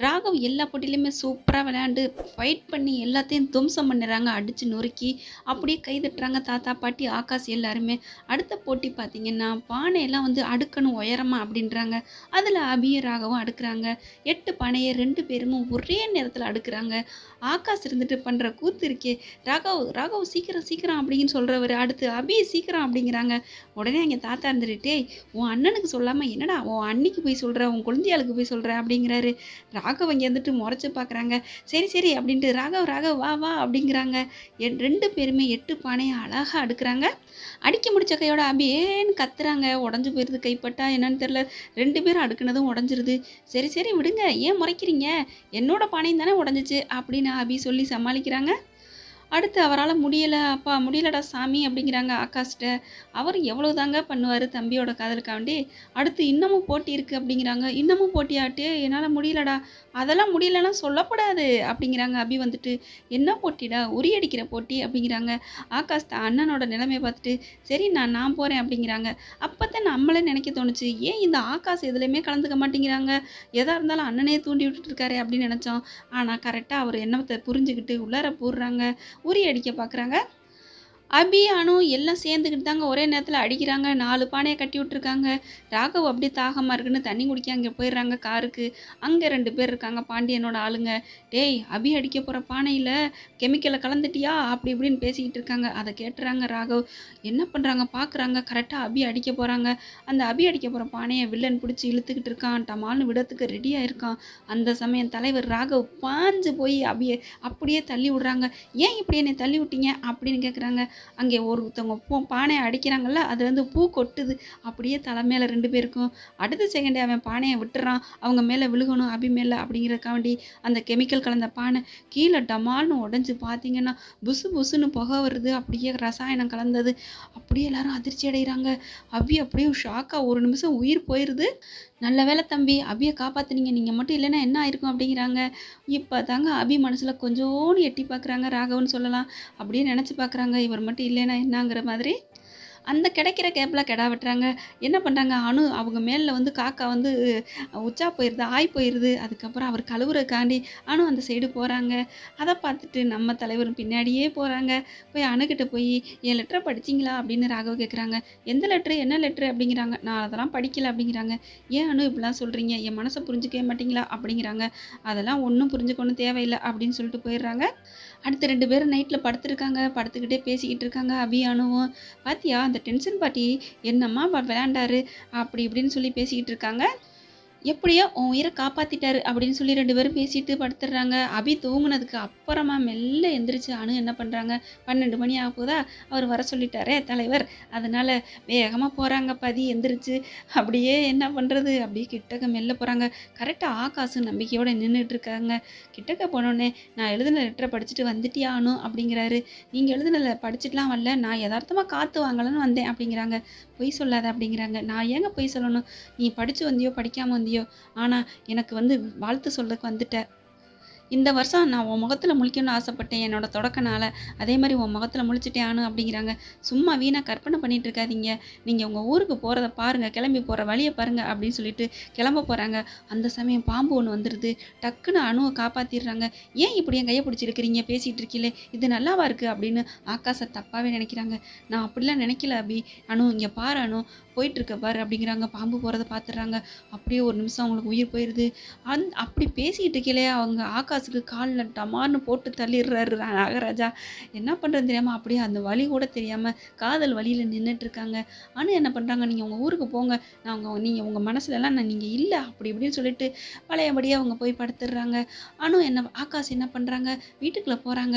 ராகவ் எல்லா போட்டியிலையுமே சூப்பராக விளையாண்டு ஃபைட் பண்ணி எல்லாத்தையும் துவம்சம் பண்ணிடுறாங்க. அடித்து நொறுக்கி அப்படியே கை தட்டுறாங்க தாத்தா பாட்டி ஆகாஷ் எல்லாருமே. அடுத்த போட்டி பார்த்தீங்கன்னா பானையெல்லாம் வந்து அடுக்கணும் உயரமா அப்படின்றாங்க. அதில் அபியும் ராகவும் அடுக்கிறாங்க. எட்டு பானையை ரெண்டு பேருமும் ஒரே நேரத்தில் அடுக்கிறாங்க. ஆகாஷ் இருந்துட்டு பண்ணுற கூத்து இருக்கே. ராகவ் ராகவ் சீக்கிரம் சீக்கிரம் அப்படின்னு சொல்கிறவர் அடுத்து அபி சீக்கிரம் அப்படிங்கிறாங்க. உடனே அங்கே தாத்தா இருந்துட்டு உன் அண்ணனுக்கு சொல்லாமல் என்னடா உன் அன்னைக்கு போய் சொல்கிற உன் குழந்தையாளுக்கு போய் சொல்கிற அப்படிங்கிறாரு. ராகவ் இங்கே இருந்துட்டு முறைச்சி பார்க்குறாங்க சரி சரி அப்படின்ட்டு ராகவ் ராகவ் வா வா அப்படிங்கிறாங்க. என் ரெண்டு பேருமே எட்டு பானையை அழகாக அடுக்குறாங்க. அடிக்க முடிச்ச கையோட அபி ஏன்னு கத்துறாங்க? உடஞ்சு போயிருது கைப்பட்டா என்னன்னு தெரில ரெண்டு பேரும் அடுக்குனதும் உடஞ்சிருது. சரி சரி விடுங்க. ஏன் முறைக்கிறீங்க? என்னோட பானையும் தானே உடஞ்சிச்சு அப்படின்னு அபி சொல்லி சமாளிக்கிறாங்க. அடுத்து அவரால் முடியலை அப்பா முடியலடா சாமி அப்படிங்கிறாங்க ஆகாஷ்ட அவர் எவ்வளோ தாங்க பண்ணுவார் தம்பியோட காதலுக்காண்டி? அடுத்து இன்னமும் போட்டி இருக்குது அப்படிங்கிறாங்க. இன்னமும் போட்டியாட்டு? என்னால் முடியலடா. அதெல்லாம் முடியலன்னா சொல்லக்கூடாது அப்படிங்கிறாங்க அபி வந்துட்டு. என்ன போட்டிடா? உரி அடிக்கிற போட்டி அப்படிங்கிறாங்க. ஆகாஷ் தான் அண்ணனோட நிலைமையை பார்த்துட்டு சரி நான் நான் போகிறேன் அப்படிங்கிறாங்க. அப்போ தான் நம்மளே நினைக்க தோணுச்சு ஏன் இந்த ஆகாஷ் எதுலேயுமே கலந்துக்க மாட்டேங்கிறாங்க? எதாக இருந்தாலும் அண்ணனே தூண்டி விட்டுட்டு இருக்காரு அப்படின்னு நினச்சோம். ஆனால் கரெக்டாக அவர் எண்ணத்தை புரிஞ்சுக்கிட்டு உள்ளார போடுறாங்க. உரி அடிக்க பார்க்குறாங்க அபி அனு எல்லாம் சேர்ந்துக்கிட்டு தாங்க ஒரே நேரத்தில் அடிக்கிறாங்க. நாலு பானையை கட்டி விட்ருக்காங்க ராகவ் அப்படியே தாகமாக இருக்குன்னு தண்ணி குடிக்க அங்கே போயிடுறாங்க காருக்கு. அங்கே ரெண்டு பேர் இருக்காங்க பாண்டியனோட ஆளுங்க. டேய் அபி அடிக்க போகிற பானையில் கெமிக்கலை கலந்துட்டியா? அப்படி இப்படின்னு பேசிக்கிட்டு இருக்காங்க. அதை கேட்டுறாங்க ராகவ். என்ன பண்ணுறாங்க பார்க்குறாங்க கரெக்டாக அபி அடிக்க போகிறாங்க அந்த அபி அடிக்க போகிற பானையை வில்லன் பிடிச்சி இழுத்துக்கிட்டு இருக்கான். டமால்னு விடத்துக்கு ரெடியாக இருக்கான். அந்த சமயம் தலைவர் ராகவ் பாஞ்சு போய் அபியை அப்படியே தள்ளி விடுறாங்க. ஏன் இப்படி என்னை தள்ளி விட்டீங்க? அப்படின்னு கேட்குறாங்க அங்கே ஒருத்தவங்க பூ பானையை அடிக்கிறாங்கல்ல அது வந்து பூ கொட்டுது. அப்படியே தலை மேலே ரெண்டு பேருக்கும். அடுத்த செகண்டே அவன் பானையை விட்டுறான். அவங்க மேலே விழுகணும் அபி மேலே அப்படிங்கிறக்காண்டி அந்த கெமிக்கல் கலந்த பானை கீழே டமால்னு உடஞ்சி பார்த்தீங்கன்னா புசு புசுன்னு புகை வருது. அப்படியே ரசாயனம் கலந்தது. அப்படியே எல்லாரும் அதிர்ச்சி அடைகிறாங்க. அபி அப்படியே ஷாக்காக ஒரு நிமிஷம் உயிர் போயிடுது நல்ல வேளை தம்பி அபியை காப்பாத்துனீங்க. நீங்கள் மட்டும் இல்லைன்னா என்ன ஆயிருக்கும் அப்படிங்கிறாங்க. இப்போ தாங்க அபி மனசில் கொஞ்சோண்டு எட்டி பார்க்குறாங்க ராகவன் சொல்லலாம். அப்படியே நினச்சி பார்க்குறாங்க. இவர் மட்டும் இல்லைன்னா என்னங்கிற மாதிரி அந்த கிடைக்கிற கேப்பில் கெடா வெட்டுறாங்க. என்ன பண்ணுறாங்க அணு அவங்க மேலில் வந்து காக்கா வந்து உச்சா போயிடுது ஆய் போயிடுது அதுக்கப்புறம் அவர் கழுவுறக்காண்டி அணு அந்த சைடு போகிறாங்க அதை பார்த்துட்டு நம்ம தலைவர் பின்னாடியே போகிறாங்க போய் அணுகிட்ட போய் என் லெட்டரை படிச்சிங்களா? அப்படின்னு ராகவ் கேட்குறாங்க எந்த லெட்ரு என்ன லெட்ரு அப்படிங்கிறாங்க. நான் அதெல்லாம் படிக்கல அப்படிங்கிறாங்க. ஏன் அணு இப்படிலாம் சொல்கிறீங்க என் மனசை புரிஞ்சுக்கவே மாட்டீங்களா? அப்படிங்கிறாங்க. அதெல்லாம் ஒன்றும் புரிஞ்சுக்கணும் தேவையில்லை அப்படின்னு சொல்லிட்டு போயிடுறாங்க. அடுத்து ரெண்டு பேரும் நைட்டில் படுத்துருக்காங்க. படுத்துக்கிட்டே பேசிக்கிட்டு இருக்காங்க. அபி அணுவும் பாத்தியா? அந்த டென்ஷன் பாட்டி என்னம்மா விளையாண்டாரு? அப்படி இப்படின்னு சொல்லி பேசிக்கிட்டு இருக்காங்க. எப்படியோ உன் உயிரை காப்பாத்திட்டாரு அப்படின்னு சொல்லி ரெண்டு பேரும் பேசிட்டு படுத்துடுறாங்க. அபி தூங்குனதுக்கு அப்புறமா மெல்ல எந்திரிச்சு அணு என்ன பண்றாங்க? பன்னெண்டு மணி ஆக போதா அவர் வர சொல்லிட்டாரே தலைவர். அதனால வேகமா போறாங்க பதி எந்திரிச்சு. அப்படியே என்ன பண்றது? அப்படியே கிட்டக்க மெல்ல போறாங்க. கரெக்டா ஆகாசு நம்பிக்கையோட நின்றுட்டு இருக்காங்க. கிட்டக்க போனோடனே நான் எழுதின லெட்டரை படிச்சுட்டு வந்துட்டியா அனு? அப்படிங்கிறாரு. நீங்க எழுதின படிச்சுட்டுலாம் வரல. நான் யதார்த்தமா காத்து வாங்கலாம்னு வந்தேன். அப்படிங்கிறாங்க. பொய் சொல்லாத. அப்படிங்கிறாங்க. நான் ஏங்க பொய் சொல்லணும்? நீ படிச்சு வந்தியோ படிக்காம வந்தியோ ஆனா எனக்கு வந்து வாழ்த்து சொல்லக்கு வந்துட்ட. இந்த வருஷம் நான் உன் முகத்தில் முழிக்கணும்னு ஆசைப்பட்டேன் என்னோட தொடக்கனால. அதே மாதிரி உன் முகத்தில் முழிச்சிட்டே ஆனு அப்படிங்கிறாங்க. சும்மா வீணாக கற்பனை பண்ணிட்டு இருக்காதீங்க. நீங்கள் உங்கள் ஊருக்கு போகிறத பாருங்க கிளம்பி போகிற வழியை பாருங்கள் அப்படின்னு சொல்லிட்டு கிளம்ப போகிறாங்க அந்த சமயம் பாம்பு ஒன்று வந்துடுது டக்குன்னு அணுவை காப்பாற்றிடுறாங்க ஏன் இப்படி என் கையை பிடிச்சிருக்கிறீங்க? பேசிகிட்டு இருக்கீங்களே இது நல்லாவா இருக்குது அப்படின்னு ஆகாச தப்பாகவே நினைக்கிறாங்க. நான் அப்படிலாம் நினைக்கல அபி. அணு இங்கே பாரு அனு. போயிட்டுருக்க பாரு அப்படிங்கிறாங்க. பாம்பு போகிறத பார்த்துடுறாங்க அப்படியே ஒரு நிமிஷம் அவங்களுக்கு உயிர் போயிடுது அந் அப்படி பேசிகிட்டு இருக்கீங்களே அவங்க காசுக்கு காலில் டமார்னு போட்டு தள்ளிடுறாரு நாகராஜா. என்ன பண்ணுறது தெரியாமல் அப்படியே அந்த வழி கூட தெரியாமல் காதல் வழியில் நின்றுட்டு இருக்காங்க ஆனா என்ன பண்ணுறாங்க நீங்கள் உங்கள் ஊருக்கு போங்க. நான் உங்கள் நீங்கள் உங்கள் மனசுலலாம் நான் நீங்கள் இல்லை அப்படி இப்படின்னு சொல்லிட்டு பழையபடியே அவங்க போய் படுத்துடுறாங்க. அனு என்ன ஆகாஷ் என்ன பண்ணுறாங்க வீட்டுக்குள்ளே போகிறாங்க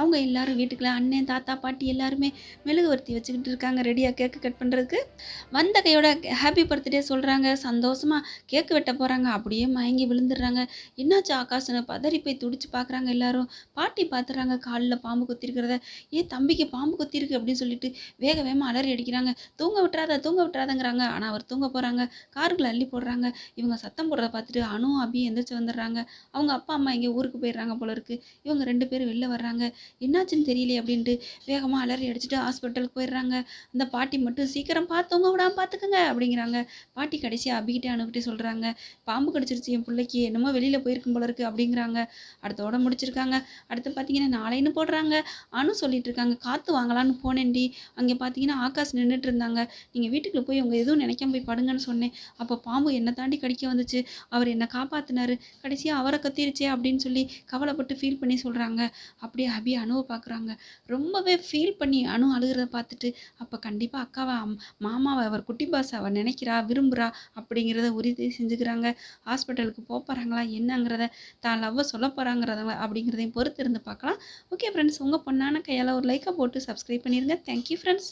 அவங்க எல்லாரும் வீட்டுக்குள்ள அண்ணன் தாத்தா பாட்டி எல்லாருமே மெழுகுவர்த்தி வச்சுக்கிட்டு இருக்காங்க. ரெடியாக கேக்கு கட் பண்ணுறதுக்கு வந்த கையோட ஹாப்பி பர்த்டே சொல்கிறாங்க சந்தோஷமாக கேக்கு வெட்ட போகிறாங்க அப்படியே மயங்கி விழுந்துடுறாங்க. என்னாச்சு ஆகாஷ்னு பதறி போய் துடிச்சு பார்க்குறாங்க எல்லாரும். பாட்டி பார்த்துறாங்க காலில் பாம்பு கொத்திருக்கிறத. ஏ தம்பிக்கு பாம்பு கொத்திருக்கு அப்படின்னு சொல்லிட்டு வேக வேகமாக அலறி அடிக்கிறாங்க. தூங்க விட்டுறாத தூங்க விட்டுறாதங்கிறாங்க. ஆனால் அவர் தூங்க போகிறாங்க காருக்குள்ள அள்ளி போடுறாங்க. இவங்க சத்தம் போடுறத பார்த்துட்டு அணு அபி எந்திரிச்சு வந்துடுறாங்க. அவங்க அப்பா அம்மா இங்கே ஊருக்கு போயிடுறாங்க போல இருக்கு. இவங்க ரெண்டு பேரும் வெளில வர்றாங்க. என்னாச்சுன்னு தெரியலையே அப்படின்ட்டு வேகமாக அலறி அடிச்சுட்டு ஹாஸ்பிட்டலுக்கு போயிடுறாங்க. அந்த பாட்டி மட்டும் சீக்கிரம் பார்த்தவங்க விடாமல் பார்த்துக்கோங்க அப்படிங்கிறாங்க. பாட்டி கடைசியாக அபிகிட்டே அனுப்பிட்டு சொல்கிறாங்க பாம்பு கடிச்சிருச்சு என் பிள்ளைக்கு என்னமோ வெளியில் போயிருக்கும் போல இருக்கு அப்படிங்கிறாங்க. அடுத்தோட முடிச்சிருக்காங்க. அடுத்து பார்த்தீங்கன்னா நாளைன்னு போடுறாங்க. அனு சொல்லிட்டு இருக்காங்க காற்று வாங்கலான்னு போனேன்டி. அங்கே பார்த்தீங்கன்னா ஆகாஷ் நின்றுட்டு இருந்தாங்க. நீங்கள் வீட்டுக்குள்ளே போய் உங்கள் எதுவும் நினைக்காம போய் படுங்கன்னு சொன்னேன். அப்போ பாம்பு என்னை தாண்டி கடிக்க வந்துச்சு. அவர் என்னை காப்பாத்தினாரு. கடைசியாக அவரை கத்திருச்சே அப்படின்னு சொல்லி கவலைப்பட்டு ஃபீல் பண்ணி சொல்கிறாங்க அப்படியே அபி அணுவை பார்க்குறாங்க ரொம்பவே ஃபீல் பண்ணி அணு அழுகிறத பார்த்துட்டு அப்போ கண்டிப்பாக அக்காவை அம்- மாமாவை அவர் குட்டி பாஸ் அவர் நினைக்கிறா விரும்புகிறா அப்படிங்கிறத உறுதி செஞ்சுக்கிறாங்க. ஹாஸ்பிட்டலுக்கு போக போகிறாங்களா என்னங்கிறத தான் லவ்வை சொல்ல போகிறாங்கிறத அப்படிங்கிறதையும் பொறுத்து இருந்து பார்க்கலாம். ஓகே ஃப்ரெண்ட்ஸ் உங்கள் பொண்ணான கையால் ஒரு லைக்கை போட்டு சப்ஸ்கிரைப் பண்ணிடுங்க தேங்க்யூ ஃப்ரெண்ட்ஸ்